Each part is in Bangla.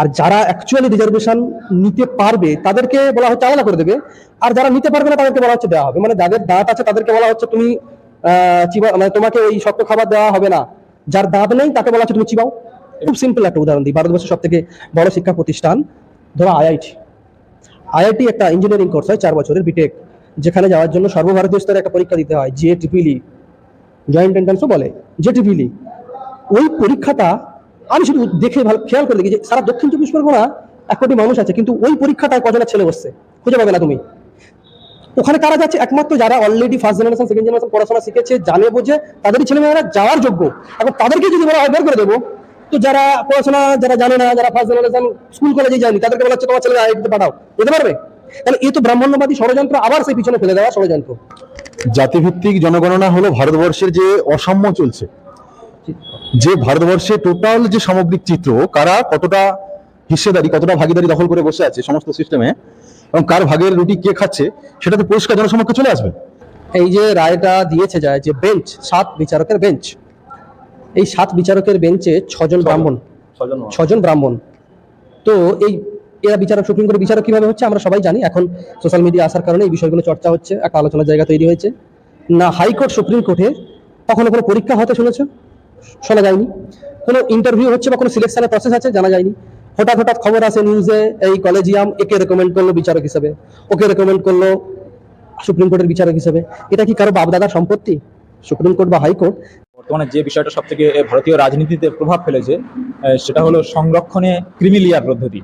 আর যারা অ্যাকচুয়ালি রিজার্ভেশন নিতে পারবে, তাদেরকে বলা হচ্ছে, আলাদা করে দেবে। আর যারা নিতে পারবে না, তাদেরকে বলা হচ্ছে দেওয়া হবে। মানে যাদের দাঁত আছে, তাদেরকে বলা হচ্ছে, তুমি মানে তোমাকে ওই শক্ত খাবার দেওয়া হবে না। যার দাঁত নেই, তাকে বলা হচ্ছে, তুমি চিবাও। খুব সিম্পল একটা উদাহরণ দিই। ভারতবর্ষের সব থেকে বড় শিক্ষা প্রতিষ্ঠান, ধরো আইআইটি। আইআইটি একটা ইঞ্জিনিয়ারিং কোর্স হয়, চার বছরের বিটেক যেখানে যাওয়ার জন্য সর্বভারতীয় স্তরে একটা পরীক্ষা দিতে হয় জে ট্রিপিলি জয়েন্ট এন্ট্রান্সও বলে জে ট্রিপিলি ওই পরীক্ষাটা আমি শুধু দেখে ভালো খেয়াল করে দেখি যে সারা দক্ষিণ চব্বিশ পরগনা এক কোটি মানুষ আছে, কিন্তু ওই পরীক্ষাটায় কজনের ছেলে বসছে? খুঁজে পাবে না তুমি। ওখানে কারা যাচ্ছে? একমাত্র যারা already first generation second generation পড়াশোনা শিখেছে, জানে, বুঝে, তাদেরই ছেলেমেয়েরা যাওয়ার যোগ্য। এখন তাদেরকে যদি বলা হয় করে দেবো। তো যারা পড়াশোনা, যারা জানে না, যারা ফার্স্ট জেনারেশন স্কুল কলেজে যায়নি, তাদেরকে বলা হচ্ছে, তোমার ছেলে আইআইটিতে পাঠাও। যেতে পারবে? তাহলে এ তো ব্রাহ্মণ্যবাদী ষড়যন্ত্র, আবার সেই পিছনে ফেলে দেওয়া ষড়যন্ত্র। জাতিভিত্তিক জনগণনা হলো ভারতবর্ষের যে অসাম্য চলছে। যে ভারতবর্ষে টোটাল যে সামগ্রিক চিত্র কারা কতটা হিস্সেদারি কতটা ভাগিদারি দখল করে বসে আছে সমস্ত সিস্টেমে এবং কার ভাগের রুটি কে খাচ্ছে সেটা তো পরিষ্কার জনসমক্ষে চলে আসবে। এই যে রায়টা দিয়েছে যায় যে বেঞ্চ সাত বিচারকের বেঞ্চ এই সাত বিচারকের বেঞ্চে ছজন ব্রাহ্মণ। ছজন ব্রাহ্মণ। তো এই এরা বিচারক সুপ্রিম কোর্টের বিচারক কীভাবে হচ্ছে আমরা সবাই জানি। এখন সোশ্যাল মিডিয়া আসার কারণে এই বিষয়গুলো চর্চা হচ্ছে একটা আলোচনার জায়গা তৈরি হয়েছে। না হাইকোর্ট সুপ্রিম কোর্টে কখনো কোনো পরীক্ষা হতে শুনেছে? শোনা যায়নি। কোনো ইন্টারভিউ হচ্ছে বা কোনো সিলেকশনের প্রসেস আছে? জানা যায়নি। হঠাৎ হঠাৎ খবর আছে নিউজে এই কলেজিয়াম একে রেকমেন্ড করল বিচারক হিসেবে। ওকে রেকমেন্ড করল সুপ্রিম কোর্টের বিচারক হিসেবে। এটা কি কারও বাপদাদার সম্পত্তি? সুপ্রিম কোর্ট বা হাইকোর্ট বর্তমানে যে বিষয়টা সব থেকে ভারতীয় রাজনীতিতে প্রভাব ফেলেছে সেটা হলো সংরক্ষণে ক্রিমিলিয়ার পদ্ধতি।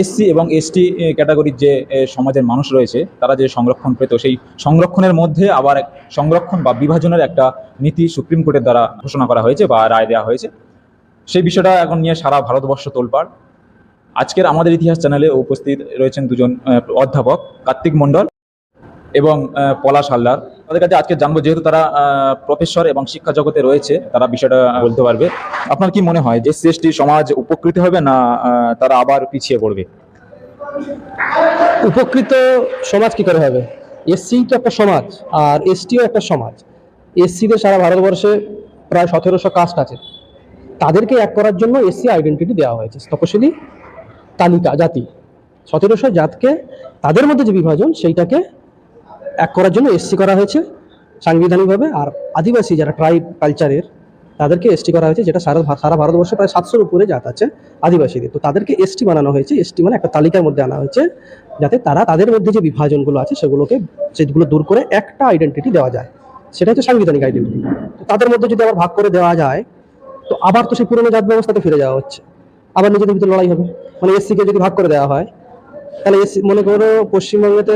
এসসি এবং এসটি ক্যাটাগরির যে সমাজের মানুষ রয়েছে, তারা যে সংরক্ষণ পেত, সেই সংরক্ষণের মধ্যে আবার সংরক্ষণ বা বিভাজনের একটা নীতি সুপ্রিম কোর্টের দ্বারা ঘোষণা করা হয়েছে বা রায় দেওয়া হয়েছে। সেই বিষয়টা এখন নিয়ে সারা ভারতবর্ষ তোলপাড়। আজকের আমাদের ইতিহাস চ্যানেলে উপস্থিত রয়েছেন দুজন অধ্যাপক কার্তিক মণ্ডল এবং পলাশ হালদার। তাদের কাছে আজকে জানব, যেহেতু তারা প্রফেসর এবং শিক্ষা জগতে রয়েছে, তারা বিষয়টা বলতে পারবে। আপনার কি মনে হয়, যে এসসি সমাজ উপকৃত হবে না তারা আবার পিছিয়ে পড়বে? উপকৃত সমাজ কি করে হবে? এসসি তো একটা সমাজ, আর এসটিও একটা সমাজ। এসসিদের সারা ভারতবর্ষে প্রায় সতেরোশো কাস্ট আছে। তাদেরকে এক করার জন্য এসসি আইডেন্টিটি দেওয়া হয়েছে। তপশিলি, তালিকা, জাতি। সতেরোশো জাতকে তাদের মধ্যে যে বিভাজন, সেইটাকে এক করার জন্য এসসি করা হয়েছে সাংবিধানিকভাবে। আর আদিবাসী যারা ট্রাইব কালচারের তাদেরকে এসটি করা হয়েছে, যেটা সারা সারা ভারতবর্ষে প্রায় সাতশোর উপরে জাত আছে আদিবাসীদের। তো তাদেরকে এসটি বানানো হয়েছে। এসটি মানে একটা তালিকার মধ্যে আনা হয়েছে, যাতে তারা তাদের মধ্যে যে বিভাজনগুলো আছে, সেগুলোকে সেগুলো দূর করে একটা আইডেন্টিটি দেওয়া যায়। সেটা হচ্ছে সাংবিধানিক আইডেন্টিটি তো তাদের মধ্যে যদি আবার ভাগ করে দেওয়া যায়, তো আবার তো সেই পুরনো জাত ব্যবস্থাতে ফিরে যাওয়া হচ্ছে। আবার নিজেদের ভিতরে লড়াই হবে। মানে এসসিকে যদি ভাগ করে দেওয়া হয় তাহলে এসসি মনে করো পশ্চিমবঙ্গেতে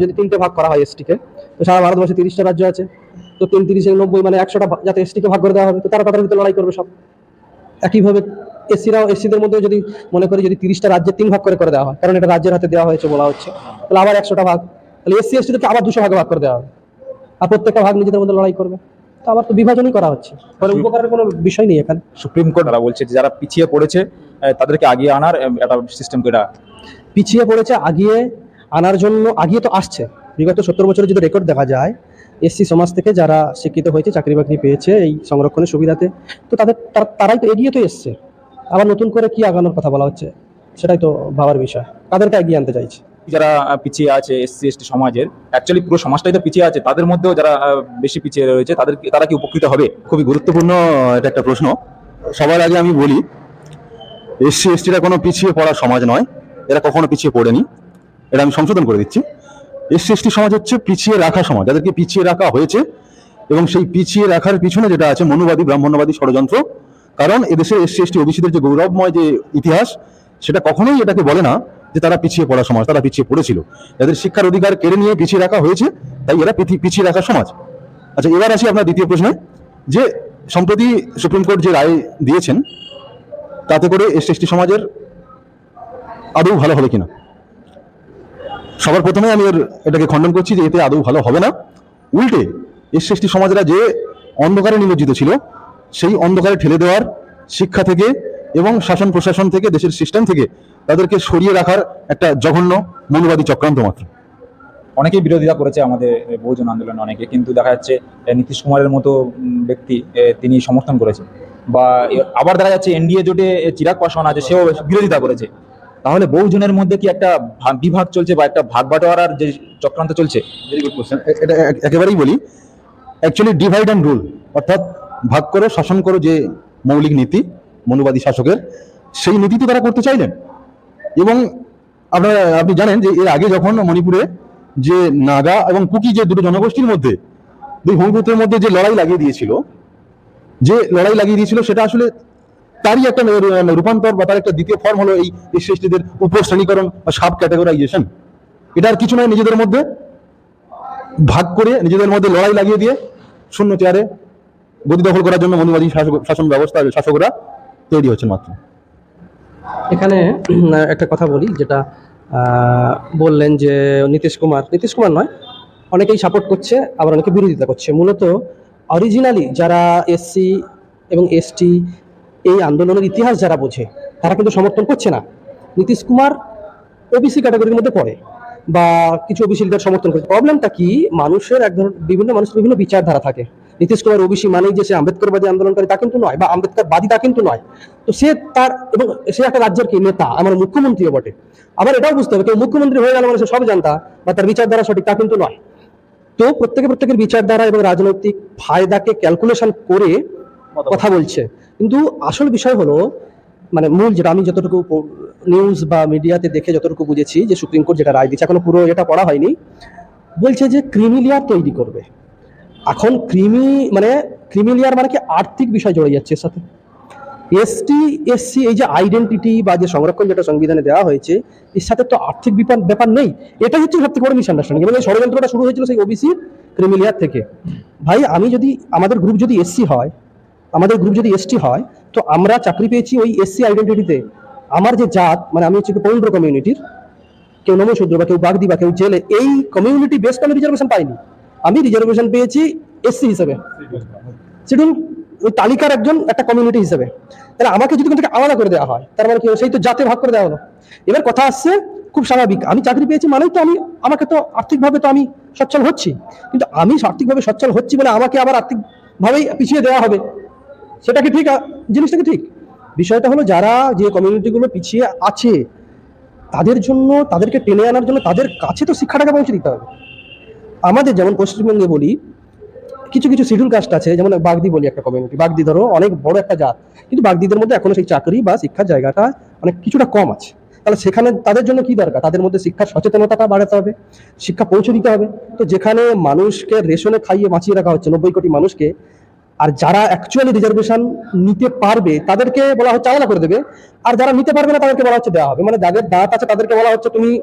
যদি তিনটে ভাগ করা হয় এসটিকে তো সারা ভারতবর্ষে তিরিশটা রাজ্য আছে। তো তিন তিরিশে নব্বই মানে একশোটা যাতে এসটিকে ভাগ করে দেওয়া হবে তো তারা তাদের ভিতরে লড়াই করবে সব। একইভাবে এসসিরাও এসসিদের মধ্যে যদি মনে করি যদি তিরিশটা রাজ্যের তিন ভাগ করে করে দেওয়া হয় কারণ এটা রাজ্যের হাতে দেওয়া হয়েছে বলা হচ্ছে তাহলে আবার একশোটা ভাগ তাহলে এসসি এসটিদেরকে আবার দুশো ভাগে ভাগ করে দেওয়া হবে। আর প্রত্যেকটা ভাগ নিজেদের মধ্যে লড়াই করবে। তো আবার তো বিভাজনই করা হচ্ছে। ফলে উপকারের কোনো বিষয় নেই এখানে। সুপ্রিম কোর্ট তারা বলছে যে যারা পিছিয়ে পড়েছে তাদেরকে আগিয়ে আনার একটা সিস্টেম এটা পিছিয়ে পড়েছে আগিয়ে আনার জন্য আগিয়ে তো আসছে। বিগত সত্তর বছরের যদি রেকর্ড দেখা যায় এসসি সমাজ থেকে যারা শিক্ষিত হয়েছে চাকরি বাকরি পেয়েছে এই সংরক্ষণের সুবিধাতে তো তাদের তারা- তারাই তো এগিয়ে তো এসছে। আবার নতুন করে কি আগানোর কথা বলা হচ্ছে সেটাই তো ভাবার বিষয়। তাদেরকে এগিয়ে আনতে চাইছে। যারা পিছিয়ে আছে এসসি এসটি সমাজের অ্যাকচুয়ালি পুরো সমাজটাই তো পিছিয়ে আছে তাদের মধ্যেও যারা বেশি পিছিয়ে রয়েছে তাদের তারা কি উপকৃত হবে? খুবই গুরুত্বপূর্ণ এটা একটা প্রশ্ন। সবার আগে আমি বলি এসসি এসটিরা কোনো পিছিয়ে পড়া সমাজ নয়। এরা কখনো পিছিয়ে পড়েনি। এটা আমি সংশোধন করে দিচ্ছি। এসসি এসটি সমাজ হচ্ছে পিছিয়ে রাখা সমাজ। যাদেরকে পিছিয়ে রাখা হয়েছে এবং সেই পিছিয়ে রাখার পিছনে যেটা আছে, মনুবাদী ব্রাহ্মণ্যবাদী ষড়যন্ত্র। কারণ এদেশে এসসি এসটি ওবিসিদের যে গৌরবময় যে ইতিহাস, সেটা কখনোই এটাকে বলে না যে তারা পিছিয়ে পড়া সমাজ, তারা পিছিয়ে পড়েছিল। যাদের শিক্ষার অধিকার কেড়ে নিয়ে পিছিয়ে রাখা হয়েছে, তাই এরা পিছি- পিছিয়ে রাখা সমাজ। আচ্ছা এবার আসি আপনার দ্বিতীয় প্রশ্নে। যে সম্প্রতি সুপ্রিম কোর্ট যে রায় দিয়েছেন, তাতে করে এস এসটি সমাজের আদৌ ভালো হবে কিনা? সবার প্রথমে আমি এর, এটাকে খণ্ডন করছি যে এতে আদৌ ভালো হবে না। উল্টে, এস সৃষ্টি সমাজরা যে অন্ধকারে নিমজ্জিত ছিল, সেই অন্ধকারে ঠেলে দেওয়ার শিক্ষা থেকে এবং শাসন প্রশাসন থেকে, দেশের সিস্টেম থেকে তাদেরকে সরিয়ে রাখার একটা জঘন্য মনুবাদী চক্রান্ত মাত্র। অনেকেই বিরোধিতা করেছে আমাদের বহুজন আন্দোলনে, অনেকে কিন্তু দেখা যাচ্ছে নীতিশ কুমারের মতো ব্যক্তি তিনি সমর্থন করেছেন। বা আবার দেখা যাচ্ছে এনডিএ জোটে চিরাগ পাসওয়ান আছে, সেও বিরোধিতা করেছে। তাহলে বহুজনের মধ্যে কি একটা বিভাগ চলছে বা একটা ভাগ বাটোয়ারার যে চক্রান্ত চলছে? ভেরি গুড কোশ্চেন এটা একেবারেই বলি। অ্যাকচুয়ালি ডিভাইড অ্যান্ড রুল অর্থাৎ ভাগ করো শাসন করো যে মৌলিক নীতি মনুবাদী শাসকের সেই নীতি তো তারা করতে চাইলেন। এবং আপনারা আপনি জানেন যে এর আগে যখন মণিপুরে যে নাগা এবং কুকি যে দুটো জনগোষ্ঠীর মধ্যে দুই ভূমিপুত্রের মধ্যে যে লড়াই লাগিয়ে দিয়েছিল যে লড়াই লাগিয়ে দিয়েছিল সেটা আসলে তারই একটা রূপান্তর বা তার একটা দ্বিতীয় ফর্ম হলো এই এসসিদের উপশ্রেণীকরণ বা সাব ক্যাটাগরাইজেশন এটা আর কিছু নয় নিজেদের মধ্যে। ভাগ করে নিজেদের মধ্যে লড়াই লাগিয়ে দিয়ে শূন্য চেয়ারে গদি দখল করার জন্য মনুবাদী শাসন ব্যবস্থা শাসকরা তৈরি হচ্ছে মাত্র। এখানে একটা কথা বলি যেটা বললেন যে নীতিশ কুমার। নীতিশ কুমার নয়, অনেকেই সাপোর্ট করছে, আবার অনেকে বিরোধিতা করছে। মূলত অরিজিনালি যারা এসসি এবং এসটি এই আন্দোলনের ইতিহাস যারা বোঝে, তারা কিন্তু সমর্থন করছে না। নীতিশ কুমার ওবিসি ক্যাটাগরির মধ্যে পড়ে বা কিছু ওবিসি লিডার সমর্থন করছে। প্রবলেমটা কি? মানুষের এক ধরনের, বিভিন্ন মানুষের বিভিন্ন বিচারধারা থাকে। নীতিশ কুমার ওবিসি মানেই যে সে আম্বেদকরবাদী আন্দোলনকারী তা কিন্তু নয় বা আম্বেদকরবাদী তা কিন্তু নয়। তো সে তার এবং সে একটা রাজ্যের কি? নেতা, আমার মুখ্যমন্ত্রীও বটে। আবার এটাও বুঝতে হবে, কেউ মুখ্যমন্ত্রী হয়ে গেল মানে সে সব জানতা, বা তার বিচারধারা সঠিক তা কিন্তু নয়। তো প্রত্যেকে প্রত্যেকের বিচারধারা এবং রাজনৈতিক ফায়দাকে ক্যালকুলেশন করে কথা বলছে। কিন্তু আসল বিষয় হলো মানে মূল যেটা আমি যতটুকু নিউজ বা মিডিয়াতে দেখে যতটুকু বুঝেছি, যে সুপ্রিম কোর্ট যেটা রায় দিচ্ছে এখনও পুরো এটা পড়া হয়নি, বলছে যে ক্রিমিলিয়ার তৈরি করবে। এখন ক্রিমি মানে ক্রিমিলিয়ার মানে কি আর্থিক বিষয় জড়ে যাচ্ছে এর সাথে? এসটি এসসি এই যে আইডেন্টিটি বা যে সংরক্ষণ যেটা সংবিধানে দেওয়া হয়েছে, এর সাথে তো আর্থিক ব্যাপার ব্যাপার নেই। এটাই হচ্ছে সবথেকে বড় মিসআন্ডারস্ট্যান্ডিং এবং এই ষড়যন্ত্রটা শুরু হয়েছিল সেই ওবিসি ক্রিমিলিয়ার থেকে। ভাই, আমি যদি, আমাদের গ্রুপ যদি এসসি হয় আমাদের গ্রুপ যদি এসটি হয়, তো আমরা চাকরি পেয়েছি ওই এসসি আইডেন্টিটিতে আমার যে জাত মানে আমি হচ্ছে পৌন্ড্র কমিউনিটির কেউ নমশূদ্র বা কেউ বাগদি বা কেউ জেলে, এই কমিউনিটি বেসড আমি রিজার্ভেশন পাইনি। আমি রিজার্ভেশন পেয়েছি এসসি হিসেবে। শিডিউল ওই তালিকার একজন একটা কমিউনিটি হিসেবে। তাহলে আমাকে যদি থেকে আলাদা করে দেওয়া হয়, তার মানে কি সেই তো জাতে ভাগ করে দেওয়া হলো। এবার কথা আসছে, খুব স্বাভাবিক। আমি চাকরি পেয়েছি মানেই তো আমি, আমাকে তো আর্থিকভাবে তো আমি সচ্ছল হচ্ছি। কিন্তু আমি আর্থিকভাবে সচ্ছল হচ্ছি বলে আমাকে আবার আর্থিকভাবেই পিছিয়ে দেওয়া হবে। সেটা কি ঠিক? জিনিসটা কি ঠিক? বিষয়টা হলো যারা যে কমিউনিটিগুলো পিছিয়ে আছে, তাদের জন্য, তাদেরকে টেনে আনার জন্য তাদের কাছে তো শিক্ষাটাকে পৌঁছে দিতে হবে। আমাদের যেমন পশ্চিমবঙ্গে বলি, কিছু কিছু শিডিউল কাস্ট আছে, যেমন বাগদি বলি একটা কমিউনিটি বাগদি ধরো, অনেক বড় একটা জাত। কিন্তু বাগদিদের মধ্যে এখনও সেই চাকরি বা শিক্ষার জায়গাটা অনেক কিছুটা কম আছে। তাহলে সেখানে তাদের জন্য কি দরকার? তাদের মধ্যে শিক্ষার সচেতনতাটা বাড়াতে হবে, শিক্ষা পৌঁছে দিতে হবে। তো যেখানে মানুষকে রেশনে খাইয়ে বাঁচিয়ে রাখা হচ্ছে, নব্বই কোটি মানুষকে আর যারা অ্যাকচুয়ালি রিজার্ভেশন নিতে পারবে তাদেরকে বলা হচ্ছে আলাদা করে দেবে। আর যারা নিতে পারবে না তাদেরকে বলা হচ্ছে দেওয়া হবে। মানে যাদের দাঁত আছে তাদেরকে বলা হচ্ছে তুমি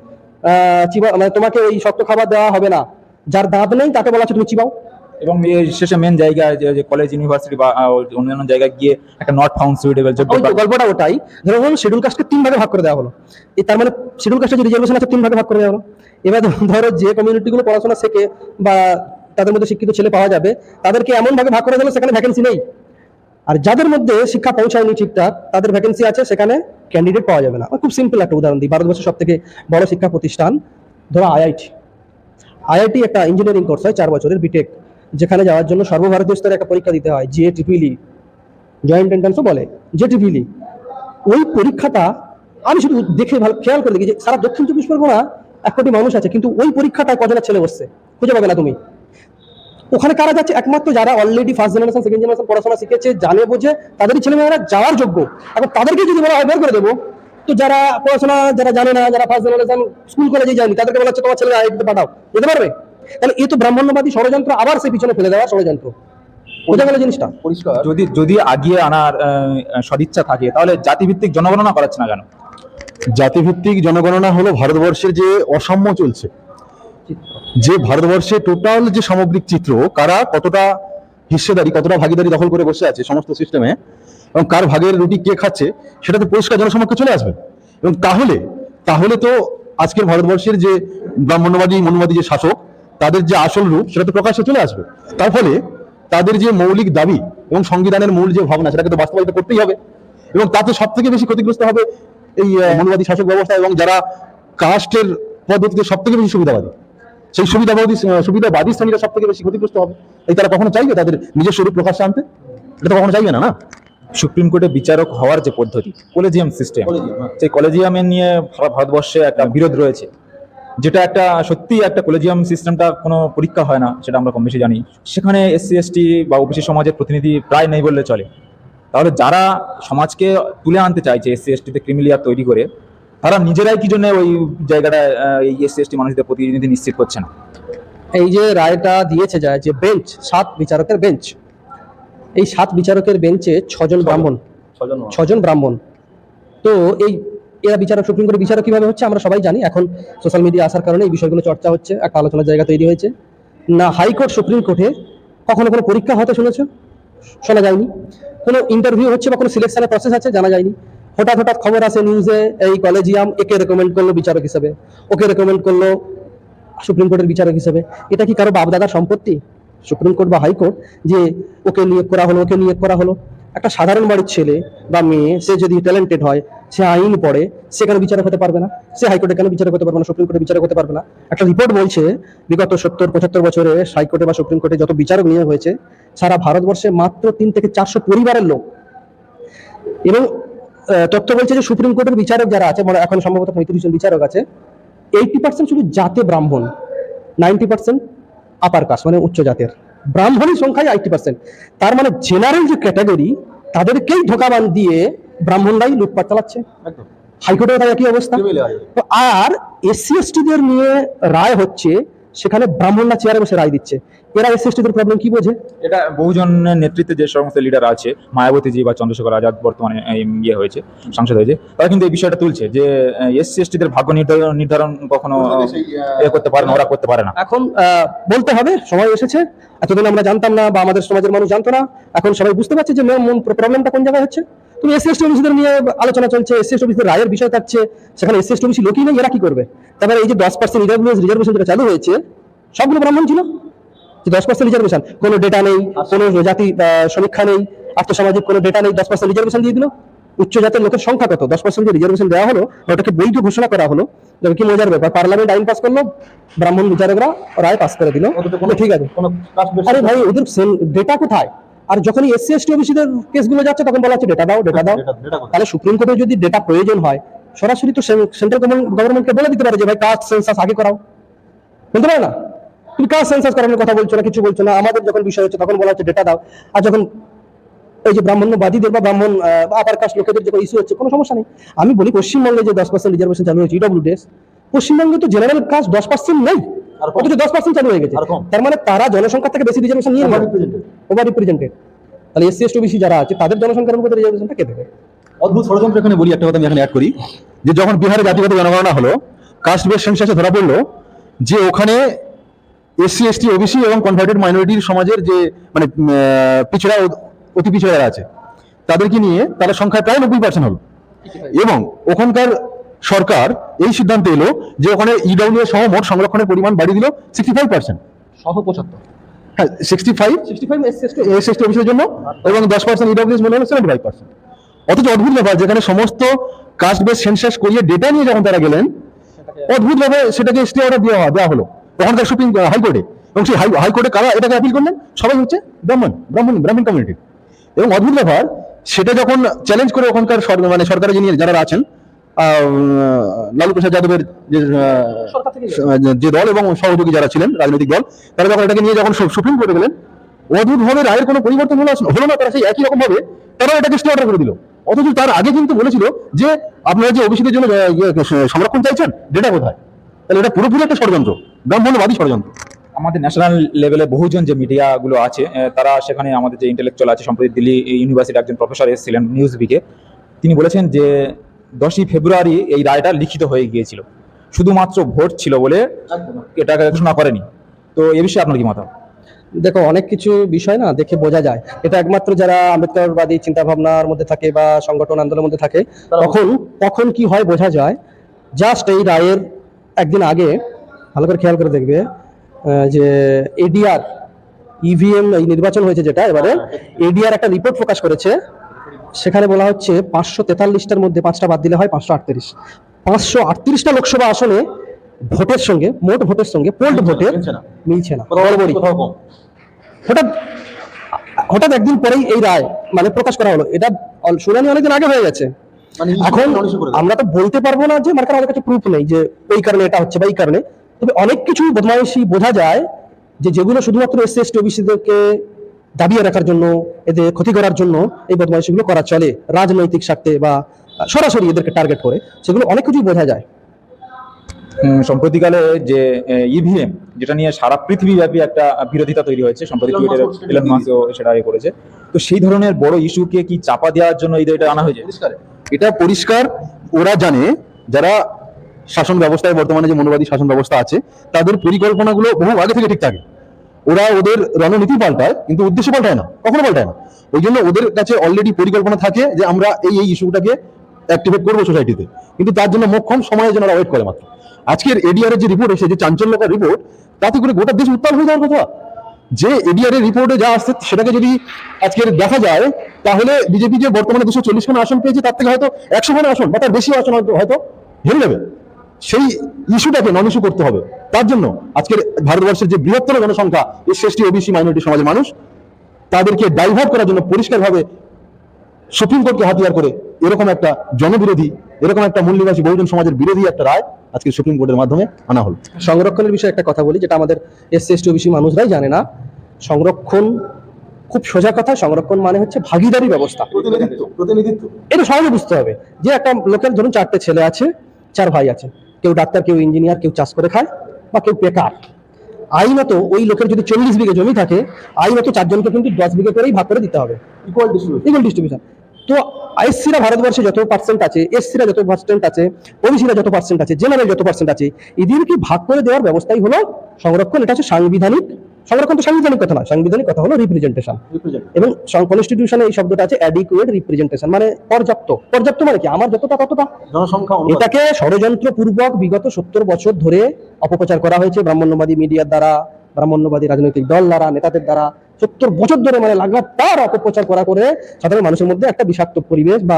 মানে তোমাকে ওই শক্ত খাবার দেওয়া হবে না। যার দাঁত নেই তাকে বলা হচ্ছে তুমি চিবাও। এবং শেষে মেন জায়গায় যে- কলেজ ইউনিভার্সিটি বা অন্যান্য জায়গায় গিয়ে একটা নট ফাউন্ড সুইটেবল গল্পটা ওটাই। ধরুন শিডিউল কাস্টকে তিন ভাগে ভাগ করে দেওয়া হলো। এই তার মানে শিডিউল কাস্টে যে রিজার্ভেশন আছে তিন ভাগে ভাগ করে দেওয়া হলো। এবার ধরো- ধরো যে কমিউনিটিগুলো পড়াশোনা শেখে বা তাদের মধ্যে শিক্ষিত ছেলে পাওয়া যাবে, তাদেরকে এমন ভাবে ভাগ করে দিলো সেখানে ভ্যাকেন্সি নেই। আর যাদের মধ্যে শিক্ষা পৌঁছায়নি ঠিকঠাক, তাদের ভ্যাকেন্সি আছে, সেখানে ক্যান্ডিডেট পাওয়া যাবে না। খুব সিম্পল একটা উদাহরণ দিই। ভারতবর্ষের সব থেকে বড় শিক্ষা প্রতিষ্ঠান, ধরো আইআইটি আইআইটি একটা ইঞ্জিনিয়ারিং কোর্স হয়, চার বছরের বিটেক যেখানে যাওয়ার জন্য সর্বভারতীয় স্তরে একটা পরীক্ষা দিতে হয় জিএ ট্রিপিলি জয়েন্ট এন্ট্রান্সও বলে যে ট্রিপিলি ওই পরীক্ষাটা, আমি শুধু দেখে ভালো, খেয়াল করে দেখি যে সারা দক্ষিণ চব্বিশ পরগনা এক কোটি মানুষ আছে, কিন্তু ওই পরীক্ষাটায় কজনের ছেলে বসছে? খুঁজে পাবে না তুমি। ওখানে কারা যাচ্ছে? একমাত্র যারা already first generation second generation পড়াশোনা শিখেছে জানে বোঝে তাদেরই ছেলেমেয়েরা যাওয়ার যোগ্য। এখন তাদেরকে যদি বলা হয় বের করে দেবো। তো যারা পড়াশোনা যারা জানে না যারা ফার্স্ট জেনারেশন স্কুল কলেজে যায়নি তাদেরকে বলা হচ্ছে তোমার ছেলে আইডিতে পাঠাও। যেতে পারবে? তাহলে এ তো ব্রাহ্মণ্যবাদী ষড়যন্ত্র আবার সেই পিছনে ফেলে দেওয়া ষড়যন্ত্র। বোঝা গেল জিনিসটা? পরিষ্কার। যদি যদি আগিয়ে আনার আহ, সদিচ্ছা থাকে তাহলে জাতিভিত্তিক জনগণনা করাচ্ছে না কেন? জাতিভিত্তিক জনগণনা হলো ভারতবর্ষের যে অসাম্য চলছে। যে ভারতবর্ষে টোটাল যে সামগ্রিক চিত্র, কারা কতটা হিস্সেদারি, কতটা ভাগিদারি দখল করে বসে আছে সমস্ত সিস্টেমে এবং কার ভাগের রুটি কে খাচ্ছে, সেটা তো পরিষ্কার জনসমক্ষে চলে আসবে। এবং তাহলে তাহলে তো আজকের ভারতবর্ষের যে ব্রাহ্মণ্যবাদী মনুবাদী যে শাসক, তাদের যে আসল রূপ, সেটা তো প্রকাশ্যে চলে আসবে। তার ফলে, তাদের যে মৌলিক দাবি এবং সংবিধানের মূল যে ভাবনা, সেটাকে তো বাস্তবায়িত করতেই হবে। এবং তাতে সব থেকে বেশি ক্ষতিগ্রস্ত হবে এই মনুবাদী শাসক ব্যবস্থা এবং যারা কাস্টের পদ্ধতিতে সব থেকে বেশি সুবিধাবাদী। সেই সুবিধাবাদী সুবিধাবাদী শ্রেণীরা সব থেকে বেশি ক্ষতিগ্রস্ত হবে। এই তারা কখনো চাইবে তাদের নিজস্ব রূপ প্রকাশ্যে আনতে? এটা তো কখনো চাইবে না না? সুপ্রিম কোর্টে বিচারক হওয়ার যে পদ্ধতি কলেজিয়াম সিস্টেম সেই কলেজিয়ামে নিয়ে ভারতবর্ষে একটা বিরোধ রয়েছে যেটা একটা সত্যি একটা কলেজিয়াম সিস্টেমটা কোনো পরীক্ষা হয় না সেটা আমরা কম বেশি জানি। সেখানে এসসি এসটি বা ওবিসি সমাজের প্রতিনিধি প্রায় নেই বললে চলে। তাহলে যারা সমাজকে তুলে আনতে চাইছে এসসি এসটিতে ক্রিমিলিয়ার তৈরি করে তারা নিজেরাই কি জন্য ওই জায়গাটা এই এসসি এসটি মানুষদের প্রতিনিধি নিশ্চিত করছে না? এই যে রায়টা দিয়েছে যায় যে বেঞ্চ সাত বিচারকের বেঞ্চ এই সাত বিচারকের বেঞ্চে ছজন ব্রাহ্মণ। ছজন ব্রাহ্মণ। তো এই এরা বিচারক সুপ্রিম কোর্টের বিচারক কীভাবে হচ্ছে আমরা সবাই জানি। এখন সোশ্যাল মিডিয়া আসার কারণে এই বিষয়গুলো চর্চা হচ্ছে একটা আলোচনার জায়গা তৈরি হয়েছে। না হাইকোর্ট সুপ্রিম কোর্টে কখনো কোনো পরীক্ষা হতে শুনেছে শোনা যায়নি। কোনো ইন্টারভিউ হচ্ছে বা কোনো সিলেকশনের প্রসেস আছে? জানা যায়নি। হঠাৎ হঠাৎ খবর আসে নিউজে এই কলেজিয়াম একে রেকমেন্ড করল বিচারক হিসেবে, ওকে রেকমেন্ড করল সুপ্রিম কোর্টের বিচারক হিসেবে। এটা কি কারও বাপদাদার সম্পত্তি? সুপ্রিম কোর্ট বা হাইকোর্ট যে ওকে নিয়োগ করা হলো, ওকে নিয়োগ করা হলো। একটা সাধারণ বাড়ির ছেলে বা মেয়ে, সে যদি ট্যালেন্টেড হয়, সে আইন পড়ে, সে কেন বিচারক হতে পারবে না? সে হাইকোর্টে কেন বিচারক হতে পারবে না? সুপ্রিম কোর্টে বিচারক হতে পারবে না? একটা রিপোর্ট বলছে, বিগত সত্তর, পঁচাত্তর বছরে হাইকোর্টে বা সুপ্রিম কোর্টে যত বিচারক নিয়োগ হয়েছে, সারা ভারতবর্ষে মাত্র তিন থেকে চারশো পরিবারের লোক। এবং তথ্য বলছে যে সুপ্রিম কোর্টের বিচারক যারা আছে মানে এখন সম্ভবত পঁয়ত্রিশ জন বিচারক আছে এইটি পার্সেন্ট শুধু জাতে ব্রাহ্মণ নাইনটি পার্সেন্ট আপার কাস্ট মানে উচ্চ জাতের। ব্রাহ্মণের সংখ্যায় আইটি পার্সেন্ট তার মানে জেনারেল যে ক্যাটাগরি তাদেরকেই ধোকাবান দিয়ে ব্রাহ্মণরাই লুটপাট চালাচ্ছে হাইকোর্টেও তাই একই অবস্থা। আর এসসি এসটিদের নিয়ে রায় হচ্ছে সেখানে ব্রাহ্মণরা চেয়ারে বসে রায় দিচ্ছে। এরা এসসি এসটিদের প্রবলেম কি বোঝে? এটা বহুজনের নেতৃত্বে যে সমস্ত লিডার আছে মায়াবতীজি বা চন্দ্রশেখর আজাদ বর্তমানে ইয়ে হয়েছে সাংসদ হয়েছে তারা কিন্তু এই বিষয়টা তুলছে যে এসসি এসটিদের ভাগ্য নির্ধারণ নির্ধারণ কখনো এ করতে পারে না ওরা করতে পারে না। এখন আহ, বলতে হবে সময় এসেছে এতদিন আমরা জানতাম না বা আমাদের সমাজের মানুষ জানতো না এখন সবাই বুঝতে পারছে যে মূল প্রবলেমটা কোন জায়গায় হচ্ছে। তুমি এসসি এসটি অফিসদের নিয়ে আলোচনা চলছে এসসি এসটি অফিসের রায়ের বিষয় থাকছে সেখানে এসসি এসটি অফিসি লোকই নেই এরা কি করবে? তারপরে এই যে দশ পার্সেন্ট রিজার্ভেশন রিজার্ভেশন যেটা চালু হয়েছে সবগুলো ব্রাহ্মণ ছিল? যে দশ পার্সেন্ট রিজার্ভেশন কোনো ডেটা নেই কোনো জাতি সমীক্ষা নেই আর্থসামাজিক কোনো ডেটা নেই দশ পার্সেন্ট রিজার্ভেশন দিয়ে দিল। উচ্চ জাতের লোকের সংখ্যা কত? দশ পার্সেন্ট যে রিজার্ভেশন দেওয়া হলো ওটাকে বৈধ ঘোষণা করা হলো তবে কি মজার ব্যাপার? পার্লামেন্ট আইন পাস করল ব্রাহ্মণ বিচারকরা রায় পাস করে দিল। ঠিক আছে। আরে ভাই ওদের ডেটা কোথায়? আর যখনই এসসি এসটি অফিসিদের কেসগুলো যাচ্ছে তখন বলা হচ্ছে ডেটা দাও ডেটা দাও। তাহলে সুপ্রিম কোর্টে যদি ডেটা প্রয়োজন হয় সরাসরি তো সেন্ট্রাল গভর্নমেন্টকে বলে দিতে পারে যে ভাই কাস্ট সেন্সাস আগে করাও। বলতে পারে না? তুমি কাস্ট সেন্সাস করানোর কথা বলছো না কিছু বলছো না আমাদের যখন বিষয় হচ্ছে তখন বলা হচ্ছে ডেটা দাও। আর যখন এই যে ব্রাহ্মণ্যবাদীদের বা ব্রাহ্মণ আপার কাস্ট লোকেদের যখন ইস্যু হচ্ছে কোনো সমস্যা নেই। আমি বলি পশ্চিমবঙ্গে যে দশ পার্সেন্ট রিজার্ভেশন চালু হয়েছে ইডব্লিউ ডেস পশ্চিমবঙ্গে তো জেনারেল কাস্ট দশ পার্সেন্ট নেই অথচ দশ পার্সেন্ট চালু হয়ে গেছে। তার মানে তারা জনসংখ্যা থেকে বেশি রিজার্ভেশন নিয়ে ওভার রিপ্রেজেন্টেড তাহলে এসসি এসটি ওবিসি যারা আছে তাদের জনসংখ্যার অনুপাতে রিজার্ভেশনটা কে দেবে? অদ্ভুত ষড়যন্ত্র এখানে বলি একটা কথা আমি এখানে অ্যাড করি যে যখন বিহারে জাতিগত জনগণনা হলো কাস্ট বেস সেন্সাসে ধরা পড়ল যে ওখানে এসসি এসটি ওবিসি এবং কনভার্টেড মাইনরিটির সমাজের যে মানে পিছড়া অতি পিছড়া যারা আছে তাদেরকে নিয়ে তাদের সংখ্যায় প্রায় নব্বই পার্সেন্ট হলো। এবং ওখানকার সরকার এই সিদ্ধান্ত এলো যে ওখানে ইডব্লিউ সহ মোট সংরক্ষণের পরিমাণ বাড়িয়ে দিল সিক্সটি ফাইভ পার্সেন্ট সহ পঁচাত্তর। হ্যাঁ sixty five sixty five SC S ST অফিসের জন্য এবং দশ পার্সেন্ট ইডব্লিউএস মনে হলো সেভেন্টি ফাইভ পার্সেন্ট অথচ অদ্ভুত ব্যাপার যেখানে সমস্ত কাস্ট বেস সেন্সাস করিয়ে ডেটা নিয়ে যখন তারা গেলেন অদ্ভুত ভাবে সেটাকে স্টে অর্ডার দেওয়া দেওয়া হলো। ওখানকার সুপ্রিম হাইকোর্টে এবং সেই হাইকোর্টে কারা এটাকে আপিল করলেন? সবাই হচ্ছে ব্রাহ্মণ ব্রাহ্মণ ব্রাহ্মণ কমিউনিটি এবং অদ্ভুত ব্যাপার সেটা যখন চ্যালেঞ্জ করে ওখানকার মানে সরকারে যিনি যারা আছেন লালু প্রসাদ যাদবের যে দল এবং সহযোগী যারা ছিলেন রাজনৈতিক দল তারা যখন এটাকে নিয়ে যখন সুপ্রিম কোর্টে গেলেন অদ্ভুত ভাবে রায়ের কোনো পরিবর্তন হলো হলো না তারা সেই একই রকম ভাবে তারা এটাকে স্টে অর্ডার করে দিল। অথচ তার আগে কিন্তু বলেছিল যে আপনারা যে ওবিসিদের জন্য ইয়ে, সংরক্ষণ চাইছেন ডেটা কোথায়? তাহলে এটা পুরোপুরি একটা ষড়যন্ত্র ব্রাহ্মণ্যবাদী ষড়যন্ত্র। আমাদের ন্যাশনাল লেভেলে বহুজন যে মিডিয়াগুলো আছে তারা সেখানে আমাদের যে ইন্টেলেকচুয়াল আছে সম্প্রতি দিল্লি ইউনিভার্সিটির একজন প্রফেসর এসেছিলেন নিউজ উইকে তিনি বলেছেন যে দশই ফেব্রুয়ারি এই রায়টা লিখিত হয়ে গিয়েছিল। শুধুমাত্র ভোট ছিল বলে এটাকে ঘোষণা করেনি। তো এ বিষয়ে আপনার কি মত দেখো অনেক কিছু বিষয় না দেখে বোঝা যায়। এটা একমাত্র যারা আম্বেদকরবাদী চিন্তা ভাবনার মধ্যে থাকে বা সংগঠন আন্দোলনের মধ্যে থাকে তখন তখন কি হয় বোঝা যায়। জাস্ট এই রায়ের একদিন আগে ভালো করে খেয়াল করে দেখবে যে এডিআর ইভিএম এই নির্বাচন হয়েছে যেটা এবারে এডিআর একটা রিপোর্ট প্রকাশ করেছে। সেখানে বলা হচ্ছে পাঁচশো তেতাল্লিশটার মধ্যে পাঁচটা বাদ দিলে হয় পাঁচশো আটত্রিশ। পাঁচশো আটত্রিশটা লোকসভা আসনে ভোটের সঙ্গে মোট ভোটের সঙ্গে পোল্ড ভোটের মিলছে না। ওটা হঠাৎ একদিন পরেই এই রায় মানে প্রকাশ করা হলো। এটা শুনানি অনেকদিন আগে হয়ে গেছে। মানে এখন আমরা তো বলতে পারব না যে কারণ আমাদের কাছে প্রুফ নেই যে এই কারণে এটা হচ্ছে বা এই কারণে। তবে অনেক কিছু বদমাইশি বোঝা যায় যে যেগুলো শুধুমাত্র এসসি এসটি ওবিসিদেরকে দাবিয়ে রাখার জন্য এদের ক্ষতি করার জন্য এই বদমাইশিগুলো করা চলে। রাজনৈতিক স্বার্থে বা সরাসরি এদেরকে টার্গেট করে সেগুলো অনেক কিছুই বোঝা যায়। সম্প্রতিকালে যে ইভিএম যেটা নিয়ে সারা পৃথিবীব্যাপী একটা বিরোধিতা তৈরি হয়েছে সম্প্রতি টুইটারে সেটা এলন মাস্কও সেটা ইয়ে করেছে। তো সেই ধরনের বড় ইস্যুকে কি চাপা দেওয়ার জন্য এই এটা আনা হয়েছে? এটা পরিষ্কার ওরা জানে যারা শাসন ব্যবস্থায় বর্তমানে যে মনোবাদী শাসন ব্যবস্থা আছে তাদের পরিকল্পনাগুলো বহু আগে থেকে ঠিক থাকে। ওরা ওদের রণনীতি পাল্টায়, কিন্তু উদ্দেশ্য পাল্টায় না, কখনো পাল্টায় না। ওই জন্য ওদের কাছে অলরেডি পরিকল্পনা থাকে যে আমরা এই এই ইস্যুটাকে অ্যাক্টিভেট করব সোসাইটিতে কিন্তু তার জন্য মোক্ষম সময়ের জন্য ওয়েট করে মাত্র। আজকের এডিআর যে রিপোর্ট এসে যে চাঞ্চল্যকর রিপোর্ট তাতে করে গোটা দেশ উত্তাল হয়ে যাওয়ার কথা। যে এডিআর এর রিপোর্টে যা আসছে, সেটাকে যদি আজকের দেখা যায়, তাহলে বিজেপি যে বর্তমানে দুশো চল্লিশ খানা আসন পেয়েছে, তার থেকে হয়তো একশো খানা আসন বা তার বেশি আসন হয়তো হয়তো হেরে যাবে। সেই ইস্যুটাকে নন ইস্যু করতে হবে। তার জন্য আজকের ভারতবর্ষের যে বৃহত্তর জনসংখ্যা এসসি এসটি ওবিসি মাইনরিটি সমাজের মানুষ তাদেরকে ডাইভার্ট করার জন্য পরিষ্কারভাবে সুপ্রিম কোর্টকে হাতিয়ার করে এরকম একটা জনবিরোধী এরকম একটা মূল নিবাসী বহুজন সমাজের বিরোধী একটা রায় আজকে সুপ্রিম কোর্টের মাধ্যমে আনা হলো। সংরক্ষণের বিষয়ে একটা কথা বলি যেটা আমাদের এসসি এসটি ওবিসি মানুষরাই জানে না। সংরক্ষণ খুব সোজা কথা সংরক্ষণ মানে হচ্ছে ভাগিদারি ব্যবস্থা। প্রতিনিধিত্ব প্রতিনিধিত্ব। এটা সহজে বুঝতে হবে। যে একটা লোকের ধরুন চারটে ছেলে আছে চার ভাই আছে। কেউ ডাক্তার কেউ ইঞ্জিনিয়ার কেউ চাষ করে খায় বা কেউ বেকার। আইনত ওই লোকের যদি চল্লিশ বিঘে জমি থাকে আইনত চারজনকে কিন্তু দশ বিঘে করেই ভাগ করে দিতে হবে। ইকুয়াল ডিস্ট্রিবিউশন ইকুয়াল ডিস্ট্রিবিউশন তো এসসিরা ভারতবর্ষে যত পার্সেন্ট আছে এসসিরা যত পার্সেন্ট আছে ওবিসিরা যত পার্সেন্ট আছে জেনারেল যত পার্সেন্ট আছে এদেরকে ভাগ করে দেওয়ার ব্যবস্থাই হলো সংরক্ষণ। এটা হচ্ছে সাংবিধানিক সংরক্ষণ তো সাংবিধানিক কথা না সাংবিধানিক কথা হলো রিপ্রেজেন্টেশন এবং কনস্টিটিউশনে এই শব্দটা আছে অ্যাডিকুয়েট রিপ্রেজেন্টেশন মানে পর্যাপ্ত। পর্যাপ্ত মানে কি? আমার যতটা ততটা। জনসংখ্যা এটাকে ষড়যন্ত্র পূর্বক বিগত সত্তর বছর ধরে অপপ্রচার করা হয়েছে। ব্রাহ্মণ্যবাদী মিডিয়ার দ্বারা ব্রাহ্মণ্যবাদী রাজনৈতিক দল দ্বারা নেতাদের দ্বারা। সত্তর বছর ধরে মানে লাগাতার অপপ্রচার করা করে সাধারণ মানুষের মধ্যে একটা বিষাক্ত পরিবেশ বা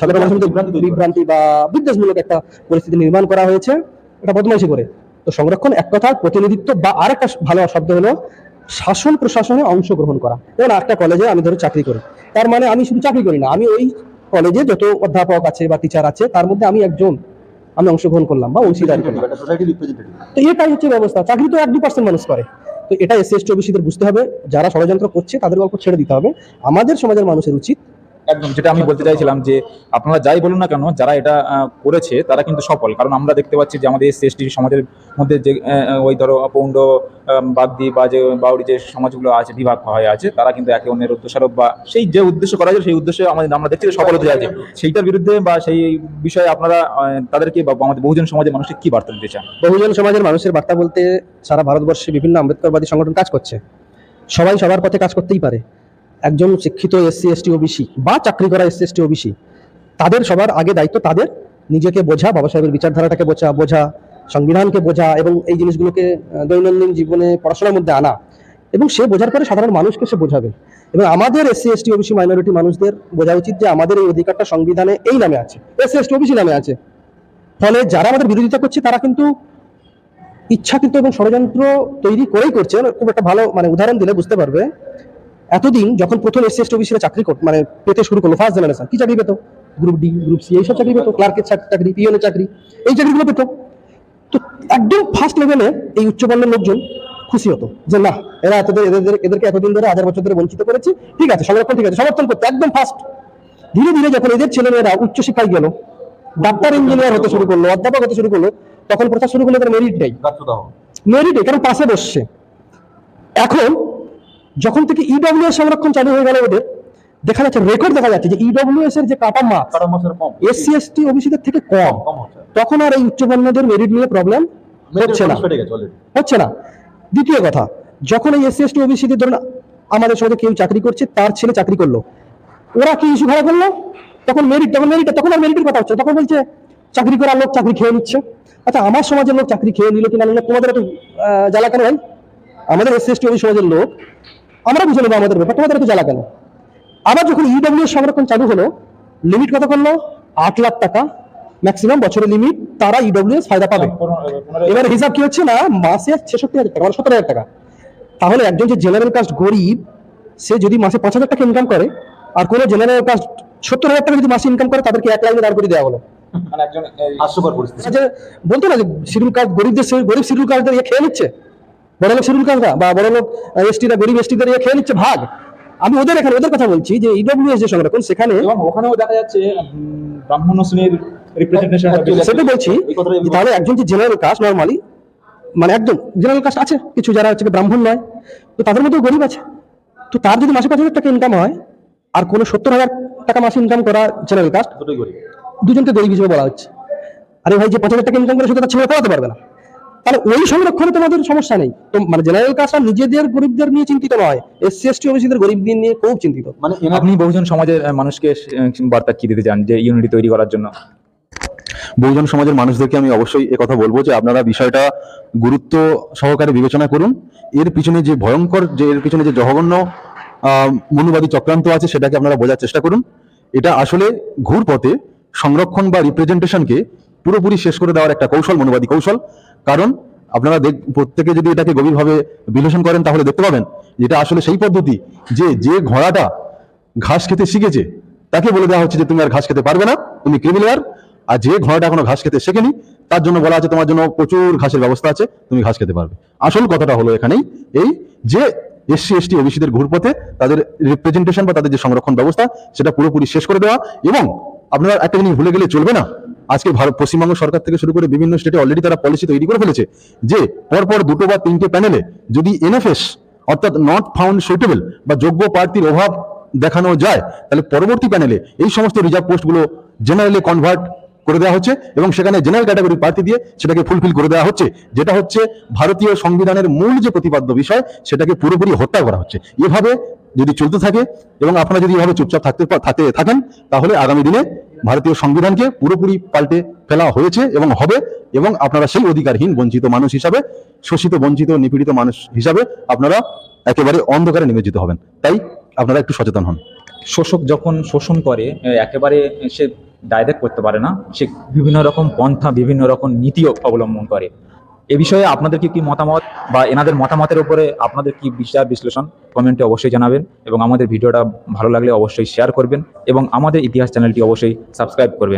সাধারণ মানুষের মধ্যে বিভ্রান্তি বা বিদ্বেষমূলক একটা পরিস্থিতি নির্মাণ করা হয়েছে। এটা বদমাইশি করে। তো সংরক্ষণ এক কথা প্রতিনিধিত্ব বা আরেকটা ভালো শব্দ হলো শাসন প্রশাসনে অংশগ্রহণ করা। যেমন একটা কলেজে আমি ধরো চাকরি করি। তার মানে আমি শুধু চাকরি করি না আমি ওই কলেজে যত অধ্যাপক আছে বা টিচার আছে তার মধ্যে আমি একজন আমি অংশগ্রহণ করলাম বা অংশীদার করলাম। তো এটাই হচ্ছে ব্যবস্থা। চাকরি তো এক দু পার্সেন্ট মানুষ করে। তো এটা এসসি এসটি ওবিসিদের বুঝতে হবে। যারা ষড়যন্ত্র করছে, তাদের গল্প ছেড়ে দিতে হবে। আমাদের সমাজের মানুষের উচিত একদম, যেটা আমি বলতে চাইছিলাম যে আপনারা যাই বলুন না কেন, যারা এটা করেছে তারা কিন্তু সফল। কারণ আমরা দেখতে পাচ্ছি যে আমাদের এসসি, এসটি সমাজের মধ্যে যে ওই ধরো পৌণ্ড বাগদি বা যে বাউরি যে সমাজগুলো আছে, বিভাগ হয়ে, আছে, তারা কিন্তু একে অন্যের উদ্দেশ্যারোপ বা সেই যে উদ্দেশ্য করা হয়েছে, সেই উদ্দেশ্যে আমাদের, আমরা দেখছি সফল হতে যাচ্ছে। সেইটার বিরুদ্ধে বা সেই বিষয়ে আপনারা তাদেরকে বা আমাদের বহুজন সমাজের মানুষকে কি বার্তা দিতে চান? বহুজন সমাজের মানুষের বার্তা বলতে সারা ভারতবর্ষে বিভিন্ন আম্বেদকরবাদী সংগঠন কাজ করছে। সবাই সবার পথে কাজ করতেই পারে। একজন শিক্ষিত এসসি, এসটি, ওবিসি বা চাকরি করা এসসি, এসটি, ওবিসি, তাদের সবার আগে দায়িত্ব তাদের নিজেকে বোঝা, বাবা সাহেবের বিচারধারাটাকে বোঝা বোঝা, সংবিধানকে বোঝা এবং এই জিনিসগুলোকে দৈনন্দিন জীবনে পড়াশোনার মধ্যে আনা এবং সে বোঝার পরে সাধারণ মানুষকে সে বোঝাবে। এবং আমাদের এসসি, এসটি, ওবিসি মাইনরিটি মানুষদের বোঝা উচিত যে আমাদের এই অধিকারটা সংবিধানে এই নামে আছে, এসসি, এসটি, ওবিসি নামে আছে। ফলে যারা আমাদের বিরোধিতা করছে, তারা কিন্তু ইচ্ছাকৃত এবং ষড়যন্ত্র তৈরি করেই করছে। খুব একটা ভালো মানে উদাহরণ দিলে বুঝতে পারবে। এতদিন যখন প্রথম এসসি এসটি ওবিসিরা চাকরি কর- মানে পেতে শুরু করল ফার্স্ট জেনারেশন কি চাকরি পেতো? গ্রুপ ডি গ্রুপ সি এইসব চাকরি পেতো। ক্লার্কের চাকরি পিওনের চাকরি। এই চাকরিগুলো পেতো। তো একদম ফার্স্ট লেভেলে এই উচ্চবর্ণের লোকজন খুশি হতো যে না এরা এতদিন এদের এদেরকে এতদিন ধরে হাজার বছর ধরে বঞ্চিত করেছি। ঠিক আছে সংরক্ষণ ঠিক আছে সমর্থন করতে। একদম ফার্স্ট ধীরে ধীরে যখন এদের ছেলেমেয়েরা উচ্চশিক্ষায় গেল ডাক্তার ইঞ্জিনিয়ার হতে শুরু করল অধ্যাপক হতে শুরু করল তখন প্রথা শুরু করল তার মেরিট নেই মেরিট মেরিটে কারণ পাশে বসছে। এখন যখন থেকে ইডব্লিউএস সংরক্ষণ চালু হয়ে গেল ওদের দেখা যাচ্ছে রেকর্ড দেখা যাচ্ছে যে ইডব্লিউএস এর যে কাটা মার্কস এসসি এসটি ওবিসিদের থেকে কম। তখন আর এই উচ্চবর্ণদের মেরিট নিয়ে প্রবলেম হচ্ছে না। হচ্ছে না। দ্বিতীয় কথা যখন এই এসসি এসটি ওবিসিদের ধরুন আমাদের সঙ্গে কেউ চাকরি করছে তার ছেলে চাকরি করল ওরা কি ইস্যু খারাপ করল তখন মেরিট তখন মেরিট তখন আর মেরিটের কথা হচ্ছে তখন বলছে চাকরি করার লোক চাকরি খেয়ে নিচ্ছে। আচ্ছা আমার সমাজের লোক চাকরি খেয়ে নিল কিনা নিল তোমাদের আহ, জ্বালা কেন ভাই আমাদের এসসি এসটি সমাজের লোক আমরা বুঝে নেব আমাদের ব্যাপার। তোমাদের এত জ্বালা কেন? আবার যখন ইডব্লিউ সংরক্ষণ চালু হলো লিমিট কত করল? আট লাখ টাকা। ম্যাক্সিমাম বছরের লিমিট তারা ইডব্লিউএস ফায়দা পাবে। এবার হিসাব কি হচ্ছে না? মাসে ছেষট্টি হাজার টাকা মানে সত্তর হাজার টাকা। তাহলে একজন যে জেনারেল কাস্ট গরিব সে যদি মাসে পাঁচ হাজার টাকা ইনকাম করে আর কোনো জেনারেল কাস্ট সত্তর হাজার টাকা যদি মাসে ইনকাম করে তাদেরকে এক লাইনে দাঁড় করে দেওয়া হলো। মানে পরিস্থিতি। বলতো না যে শিডিউল কাস্ট গরিবদের গরিব শিডিউল কাস্টদের ইয়ে খেয়ে নিচ্ছে? বড় লোক শিডিউল কাস্টরা বা বড়লোক এসটিরা গরিব এসটিদের ইয়ে খেয়ে নিচ্ছে ভাগ। আমি ওদের এখানে ওদের কথা বলছি যে ইডব্লিউএস যে সংরক্ষণ সেখানে এবং ওখানেও দেখা যাচ্ছে ব্রাহ্মণ শ্রেণির রিপ্রেজেন্টেশন সেটা বলছি তাহলে একজন যে জেনারেল কাস্ট নর্মালি মানে একদম জেনারেল কাস্ট আছে কিছু যারা হচ্ছে ব্রাহ্মণ নয় তো তাদের মধ্যেও গরিব আছে। তো তার যদি মাসে পাঁচ হাজার টাকা ইনকাম হয় আর কোনো সত্তর হাজার টাকা মাসে ইনকাম করা জেনারেল কাস্ট দুজনকে গরিব হিসেবে বলা হচ্ছে। আরে ভাই যে পাঁচ হাজার টাকা ইনকাম করে সেটা তার ছেলে পড়াতে পারবে না। তাহলে ওই সংরক্ষণে তোমাদের সমস্যা নেই। তো মানে জেনারেল কাস্ট আর নিজেদের গরিবদের নিয়ে চিন্তিত নয় এসসি এসটি ওবিসিদের গরিবদের নিয়ে খুব চিন্তিত। মানে আপনি বহুজন সমাজের মানুষকে বার্তা কি দিতে চান যে ইউনিটি তৈরি করার জন্য? বহুজন সমাজের মানুষদেরকে আমি অবশ্যই এ কথা বলব যে আপনারা বিষয়টা গুরুত্ব সহকারে বিবেচনা করুন। এর পিছনে যে ভয়ঙ্কর যে এর পিছনে যে জঘন্য আহ, মনুবাদী চক্রান্ত আছে সেটাকে আপনারা বোঝার চেষ্টা করুন। এটা আসলে ঘুর পথে সংরক্ষণ বা রিপ্রেজেন্টেশনকে পুরোপুরি শেষ করে দেওয়ার একটা কৌশল, মনোবাদী কৌশল। কারণ আপনারা দেখ, প্রত্যেকে যদি এটাকে গভীরভাবে বিশ্লেষণ করেন, তাহলে দেখতে পাবেন এটা আসলে সেই পদ্ধতি যে যে ঘোড়াটা ঘাস খেতে শিখেছে, তাকে বলে দেওয়া হচ্ছে যে, তুমি আর ঘাস খেতে পারবে না, তুমি ক্রিমিনাল আর যে ঘোড়াটা এখনও ঘাস খেতে শেখেনি, তার জন্য বলা আছে তোমার জন্য প্রচুর ঘাসের ব্যবস্থা আছে, তুমি ঘাস খেতে পারবে। আসল কথাটা হলো এখানেই, এই যে এসসি, এসটি, ওবিসিদের ঘুরপথে তাদের রিপ্রেজেন্টেশন বা তাদের যে সংরক্ষণ ব্যবস্থা, সেটা পুরোপুরি শেষ করে দেওয়া এবং আপনারা একটা জিনিস ভুলে গেলে চলবে না আজকে ভারত, পশ্চিমবঙ্গ সরকার থেকে শুরু করে বিভিন্ন স্টেটে অলরেডি তারা পলিসি তৈরি করে ফেলেছে যে পরপর দুটো বা তিনটে প্যানেলে যদি এনএফএস অর্থাৎ নট ফাউন্ড সুইটেবল বা যোগ্য প্রার্থীর অভাব দেখানো যায়, তাহলে পরবর্তী প্যানেলে এই সমস্ত রিজার্ভ পোস্টগুলো জেনারেলি কনভার্ট করে দেওয়া হচ্ছে এবং সেখানে জেনারেল ক্যাটাগরি প্রার্থী দিয়ে সেটাকে ফুলফিল করে দেওয়া হচ্ছে। যেটা হচ্ছে ভারতীয় সংবিধানের মূল যে প্রতিপাদ্য বিষয়, সেটাকে পুরোপুরি হত্যা করা হচ্ছে। এভাবে যদি চলতে থাকে এবং আপনারা যদি এভাবে চুপচাপ থাকতে থাকতে থাকেন, তাহলে আগামী দিনে ভারতীয় সংবিধানকে পুরোপুরি পাল্টে ফেলা হয়েছে এবং হবে এবং আপনারা সেই অধিকারহীন, বঞ্চিত মানুষ হিসাবে, শোষিত, বঞ্চিত, নিপীড়িত মানুষ হিসাবে আপনারা একেবারে অন্ধকারে নিমজ্জিত হবেন। তাই আপনারা একটু সচেতন হন। শোষক যখন শোষণ করে একেবারে সে ডাইরেক্ট করতে পারে না, সে বিভিন্ন রকম পন্থা, বিভিন্ন রকম নীতিও অবলম্বন করে। এ বিষয়ে আপনাদের কি কি মতামত বা এনাদের মতামতের উপরে আপনাদের কি বিচার বিশ্লেষণ, কমেন্টে অবশ্যই জানাবেন এবং আমাদের ভিডিওটা ভালো লাগলে অবশ্যই শেয়ার করবেন এবং আমাদের ইতিহাস চ্যানেলটি অবশ্যই সাবস্ক্রাইব করবেন।